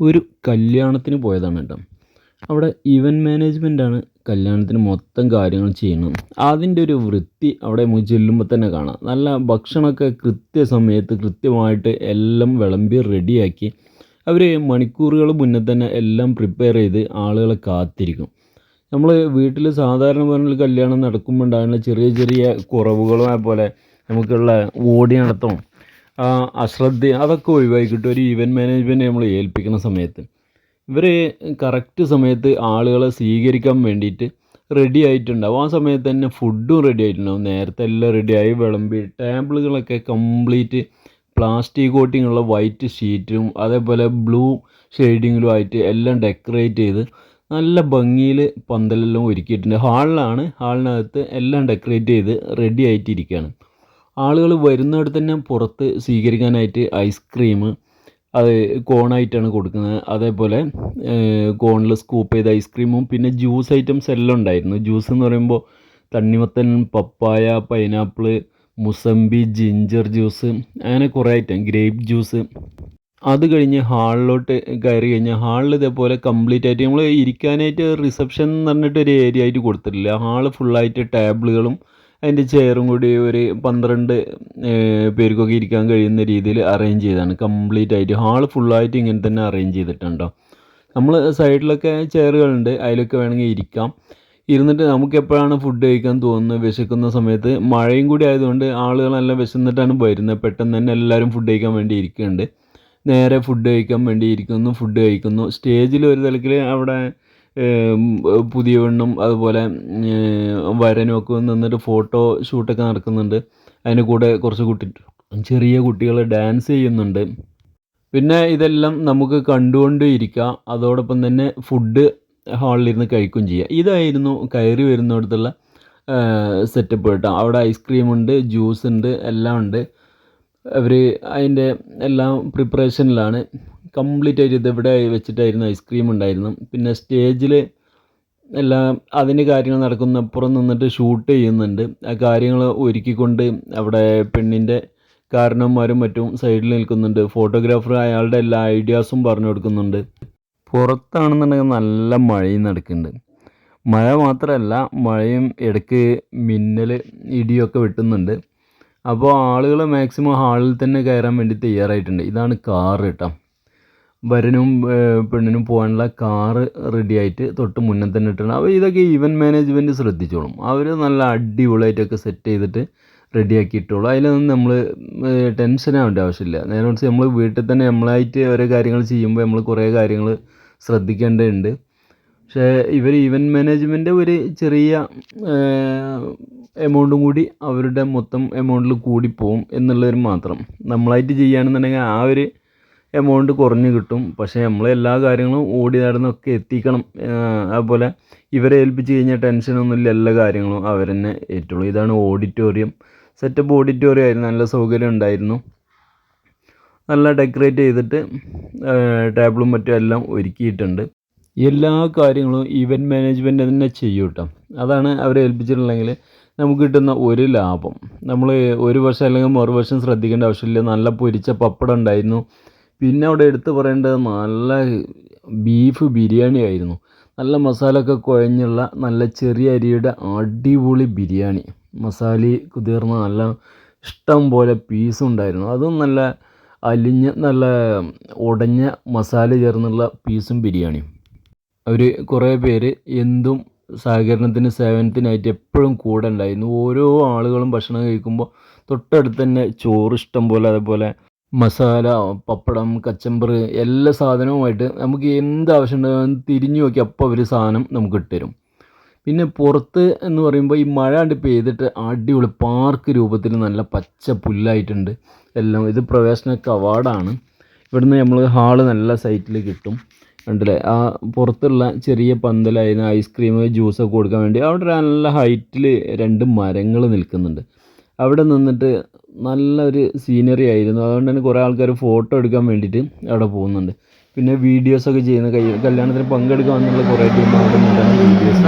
ഒരു കല്യാണത്തിന് പോയതാണ് കേട്ടോ. അവിടെ ഇവന്റ് മാനേജ്മെന്റാണ് കല്യാണത്തിന് മൊത്തം കാര്യങ്ങൾ ചെയ്യുന്നത്. അതിന്റെ ഒരു വൃത്തി അവിടെ നമുക്ക് ചെല്ലുമ്പോൾ തന്നെ കാണാം. നല്ല ഭക്ഷണമൊക്കെ കൃത്യസമയത്ത് കൃത്യമായിട്ട് എല്ലാം വിളമ്പി റെഡിയാക്കി അവർ മണിക്കൂറുകൾ മുന്നേ തന്നെ എല്ലാം പ്രിപ്പയർ ചെയ്ത് ആളുകളെ കാത്തിരിക്കും. നമ്മൾ വീട്ടിൽ സാധാരണ പറഞ്ഞ കല്യാണം നടക്കുമ്പോൾ ഉണ്ടാകുന്ന ചെറിയ ചെറിയ കുറവുകളും പോലെ നമുക്കുള്ള ഓടി നടത്തം അശ്രദ്ധ അതൊക്കെ ഒഴിവാക്കിയിട്ട് ഒരു ഇവന്റ് മാനേജ്മെന്റ് നമ്മൾ ഏൽപ്പിക്കുന്ന സമയത്ത്. ഇവർ കറക്റ്റ് സമയത്ത് ആളുകളെ സ്വീകരിക്കാൻ വേണ്ടിയിട്ട് റെഡി ആയിട്ടുണ്ടാവും. ആ സമയത്ത് തന്നെ ഫുഡും റെഡി ആയിട്ടുണ്ടാവും. നേരത്തെ എല്ലാം റെഡിയായി വിളമ്പി ടേബിളുകളൊക്കെ കംപ്ലീറ്റ് പ്ലാസ്റ്റിക് കോട്ടിങ്ങുള്ള വൈറ്റ് ഷീറ്റും അതേപോലെ ബ്ലൂ ഷെയ്ഡിങ്ങിലും ആയിട്ട് എല്ലാം ഡെക്കറേറ്റ് ചെയ്ത് നല്ല ഭംഗിയിൽ പന്തലെല്ലാം ഒരുക്കിയിട്ടുണ്ട്. ഹാളിലാണ് ഹാളിനകത്ത് എല്ലാം ഡെക്കറേറ്റ് ചെയ്ത് റെഡി ആയിട്ടിരിക്കുകയാണ് ആളുകൾ വരുന്നിടത്ത് തന്നെ പുറത്ത് സ്വീകരിക്കാനായിട്ട് ഐസ്ക്രീം അത് കോണായിട്ടാണ് കൊടുക്കുന്നത്. അതേപോലെ കോണിൽ സ്കൂപ്പ് ചെയ്ത ഐസ്ക്രീമും പിന്നെ ജ്യൂസ് ഐറ്റംസ് എല്ലാം ഉണ്ടായിരുന്നു. ജ്യൂസ് എന്ന് പറയുമ്പോൾ തണ്ണിമത്തൻ പപ്പായ പൈനാപ്പിൾ മുസംബി ജിഞ്ചർ ജ്യൂസ് അങ്ങനെ കുറേ ഐറ്റം ഗ്രേപ്പ് ജ്യൂസ് അത് കഴിഞ്ഞ് ഹാളിലോട്ട് കയറി കഴിഞ്ഞാൽ ഹാളിൽ ഇതേപോലെ കംപ്ലീറ്റ് ആയിട്ട് നമ്മൾ ഇരിക്കാനായിട്ട് റിസപ്ഷൻ എന്ന് പറഞ്ഞിട്ട് ഒരു ഏരിയ ആയിട്ട് കൊടുത്തിട്ടില്ല. ഹാൾ ഫുള്ളായിട്ട് ടേബിളുകളും അതിന്റെ ചെയറും കൂടി ഒരു പന്ത്രണ്ട് പേർക്കൊക്കെ ഇരിക്കാൻ കഴിയുന്ന രീതിയിൽ അറേഞ്ച് ചെയ്താണ് കംപ്ലീറ്റ് ആയിട്ട് ഹാൾ ഫുള്ളായിട്ട് ഇങ്ങനെ തന്നെ അറേഞ്ച് ചെയ്തിട്ടുണ്ടോ? നമ്മൾ സൈഡിലൊക്കെ ചെയറുകളുണ്ട് അതിലൊക്കെ വേണമെങ്കിൽ ഇരിക്കാം. ഇരുന്നിട്ട് നമുക്ക് എപ്പോഴാണ് ഫുഡ് കഴിക്കാൻ തോന്നുന്നത്? വിശക്കുന്ന സമയത്ത് മഴയും കൂടി ആയതുകൊണ്ട് ആളുകളെല്ലാം വിശന്നിട്ടാണ് വരുന്നത്. പെട്ടെന്ന് തന്നെ എല്ലാവരും ഫുഡ് കഴിക്കാൻ വേണ്ടി ഇരിക്കുന്നുണ്ട്. നേരെ ഫുഡ് കഴിക്കാൻ വേണ്ടി ഇരിക്കുന്നു ഫുഡ് കഴിക്കുന്നു. സ്റ്റേജിൽ ഒരു തലത്തിൽ അവിടെ പുതിയ പെണ്ണും അതുപോലെ വരനും ഒക്കെ നിന്നിട്ട് ഫോട്ടോ ഷൂട്ടൊക്കെ നടക്കുന്നുണ്ട്. അതിന് കൂടെ കുറച്ച് കുട്ടി ചെറിയ കുട്ടികൾ ഡാൻസ് ചെയ്യുന്നുണ്ട്. പിന്നെ ഇതെല്ലാം നമുക്ക് കണ്ടുകൊണ്ട് ഇരിക്കാം. അതോടൊപ്പം തന്നെ ഫുഡ് ഹാളിലിരുന്ന് കഴിക്കുകയും ചെയ്യാം. ഇതായിരുന്നു കയറി വരുന്നിടത്തുള്ള സെറ്റപ്പ് കേട്ടോ. അവിടെ ഐസ്ക്രീം ഉണ്ട് ജ്യൂസ് ഉണ്ട് എല്ലാം ഉണ്ട്. അവർ അതിന്റെ എല്ലാം പ്രിപ്പറേഷനിലാണ് കംപ്ലീറ്റ് ആയിട്ട് ഇതിവിടെ വെച്ചിട്ടായിരുന്നു ഐസ്ക്രീം ഉണ്ടായിരുന്നു. പിന്നെ സ്റ്റേജിൽ എല്ലാം അതിന്റെ കാര്യങ്ങൾ നടക്കുന്ന അപ്പുറം നിന്നിട്ട് ഷൂട്ട് ചെയ്യുന്നുണ്ട്. ആ കാര്യങ്ങൾ ഒരുക്കിക്കൊണ്ട് അവിടെ പെണ്ണിന്റെ കാരണന്മാരും മറ്റും സൈഡിൽ നിൽക്കുന്നുണ്ട്. ഫോട്ടോഗ്രാഫർ അയാളുടെ എല്ലാ ഐഡിയാസും പറഞ്ഞു കൊടുക്കുന്നുണ്ട്. പുറത്താണെന്നുണ്ടെങ്കിൽ നല്ല മഴയും നടക്കുന്നുണ്ട്. മഴ മാത്രമല്ല മഴയും ഇടയ്ക്ക് മിന്നൽ ഇടിയൊക്കെ വെട്ടുന്നുണ്ട്. അപ്പോൾ ആളുകൾ മാക്സിമം ഹാളിൽ തന്നെ കയറാൻ വേണ്ടി തയ്യാറായിട്ടുണ്ട്. ഇതാണ് കാറ് കേട്ടോ വരനും പെണ്ണിനും പോകാനുള്ള കാറ് റെഡി ആയിട്ട് തൊട്ട് മുന്നേ തന്നെ ഇട്ടുണ്ട് അപ്പോൾ ഇതൊക്കെ ഇവന്റ് മാനേജ്മെന്റ് ശ്രദ്ധിച്ചോളും. അവർ നല്ല അടിപൊളിയായിട്ടൊക്കെ സെറ്റ് ചെയ്തിട്ട് റെഡിയാക്കി ഇട്ടോളൂ അതിലൊന്നും നമ്മൾ ടെൻഷൻ ആവേണ്ട ആവശ്യമില്ല. നേരെ മറിച്ച് നമ്മൾ വീട്ടിൽ തന്നെ നമ്മളായിട്ട് ഓരോ കാര്യങ്ങൾ ചെയ്യുമ്പോൾ നമ്മൾ കുറേ കാര്യങ്ങൾ ശ്രദ്ധിക്കേണ്ടതുണ്ട്. പക്ഷേ ഇവർ ഇവന്റ് മാനേജ്മെന്റ് ഒരു ചെറിയ എമൗണ്ടും കൂടി അവരുടെ മൊത്തം എമൗണ്ടിൽ കൂടിപ്പോവും എന്നുള്ളവർ മാത്രം. നമ്മളായിട്ട് ചെയ്യുകയാണെന്നുണ്ടെങ്കിൽ ആ ഒരു എമൗണ്ട് കുറഞ്ഞ് കിട്ടും. പക്ഷേ നമ്മൾ എല്ലാ കാര്യങ്ങളും ഓടി നടന്നൊക്കെ എത്തിക്കണം. അതുപോലെ ഇവരെ ഏൽപ്പിച്ച് കഴിഞ്ഞാൽ ടെൻഷനൊന്നുമില്ല എല്ലാ കാര്യങ്ങളും അവർ തന്നെ ഏറ്റുള്ളൂ ഇതാണ് ഓഡിറ്റോറിയം സെറ്റപ്പ് ഓഡിറ്റോറിയം ആയിരുന്നു. നല്ല സൗകര്യം ഉണ്ടായിരുന്നു. നല്ല ഡെക്കറേറ്റ് ചെയ്തിട്ട് ടേബിളും മറ്റും എല്ലാം ഒരുക്കിയിട്ടുണ്ട്. എല്ലാ കാര്യങ്ങളും ഇവന്റ് മാനേജ്മെന്റ് തന്നെ ചെയ്യും കേട്ടോ. അതാണ് അവരെ ഏൽപ്പിച്ചിട്ടുണ്ടെങ്കിൽ നമുക്ക് കിട്ടുന്ന ഒരു ലാഭം. നമ്മൾ ഒരു വർഷം അല്ലെങ്കിൽ മറുവർഷം ശ്രദ്ധിക്കേണ്ട ആവശ്യമില്ല. നല്ല പൊരിച്ച പപ്പടം ഉണ്ടായിരുന്നു. പിന്നെ അവിടെ എടുത്തു പറയേണ്ടത് നല്ല ബീഫ് ബിരിയാണി ആയിരുന്നു. നല്ല മസാല ഒക്കെ കുഴഞ്ഞുള്ള നല്ല ചെറിയ അരിയുടെ അടിപൊളി ബിരിയാണി. മസാല കുതിർന്ന നല്ല ഇഷ്ടം പോലെ പീസും ഉണ്ടായിരുന്നു. അതും നല്ല അലിഞ്ഞ നല്ല ഉടഞ്ഞ മസാല ചേർന്നുള്ള പീസും ബിരിയാണിയും. അവർ കുറേ പേര് എന്തും സഹകരണത്തിന് സേവനത്തിനായിട്ട് എപ്പോഴും കൂടെ ഉണ്ടായിരുന്നു. ഓരോ ആളുകളും ഭക്ഷണം കഴിക്കുമ്പോൾ തൊട്ടടുത്ത് തന്നെ ചോറ് ഇഷ്ടം പോലെ അതേപോലെ മസാല പപ്പടം കച്ചമ്പർ എല്ലാ സാധനവുമായിട്ട് നമുക്ക് എന്ത് ആവശ്യം തിരിഞ്ഞു നോക്കി അപ്പോൾ അവർ സാധനം നമുക്ക് ഇട്ടുതരും. പിന്നെ പുറത്ത് എന്ന് പറയുമ്പോൾ ഈ മഴ കണ്ട് പെയ്തിട്ട് അടിപൊളി പാർക്ക് രൂപത്തിൽ നല്ല പച്ച പുല്ലായിട്ടുണ്ട്. എല്ലാം ഇത് പ്രവേശന കവാടാണ്. ഇവിടുന്ന് നമ്മൾ ഹാൾ നല്ല സൈറ്റിൽ കിട്ടും. ഉണ്ടല്ലേ ആ പുറത്തുള്ള ചെറിയ പന്തലായിരുന്നു ഐസ്ക്രീം ജ്യൂസൊക്കെ കൊടുക്കാൻ വേണ്ടി അവിടെ നല്ല ഹൈറ്റിൽ രണ്ട് മരങ്ങൾ നിൽക്കുന്നുണ്ട്. അവിടെ നിന്നിട്ട് നല്ലൊരു സീനറി ആയിരുന്നു. അതുകൊണ്ട് തന്നെ കുറേ ആൾക്കാർ ഫോട്ടോ എടുക്കാൻ വേണ്ടിയിട്ട് അവിടെ പോകുന്നുണ്ട്. പിന്നെ വീഡിയോസൊക്കെ ചെയ്യുന്ന കൈ കല്യാണത്തിന് പങ്കെടുക്കാൻ വന്നുള്ള കുറേ ടീം അവിടെ വീഡിയോസ്